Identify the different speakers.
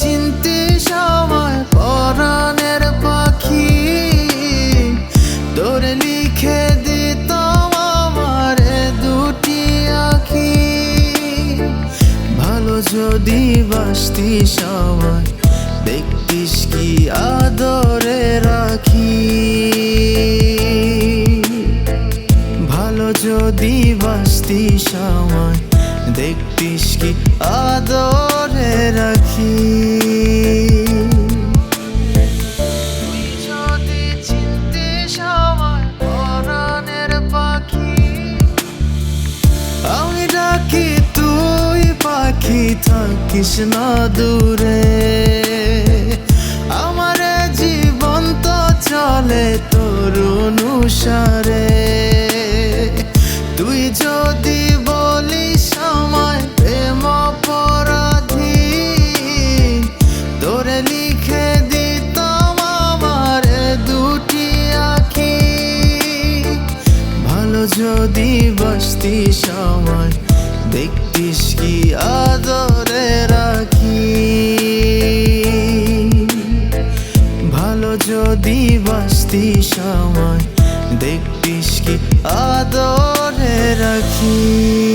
Speaker 1: চিনতে সময় পরাণের পাখি, তোরে লিখে দিতাম আমার দুটি আখি। ভালো যদি বাসতি সময়, দেখতিস কি আদরে রাখি। ভালো যদি বাসতি সময়, দেখতিস কি আদরে থাকিস না দূরে। আমার জীবন তো চলে তোর অনুসারে। তুই যদি বলিস আমায় প্রেম অপরাধী, তোরে লিখে দিতাম আমার দুটি আখি। ভালো যদি বসতি সময় দেখতিস কি আদরে রাখি ভালো যদি বাসতি সময় দেখতিস কি আদরে রাখি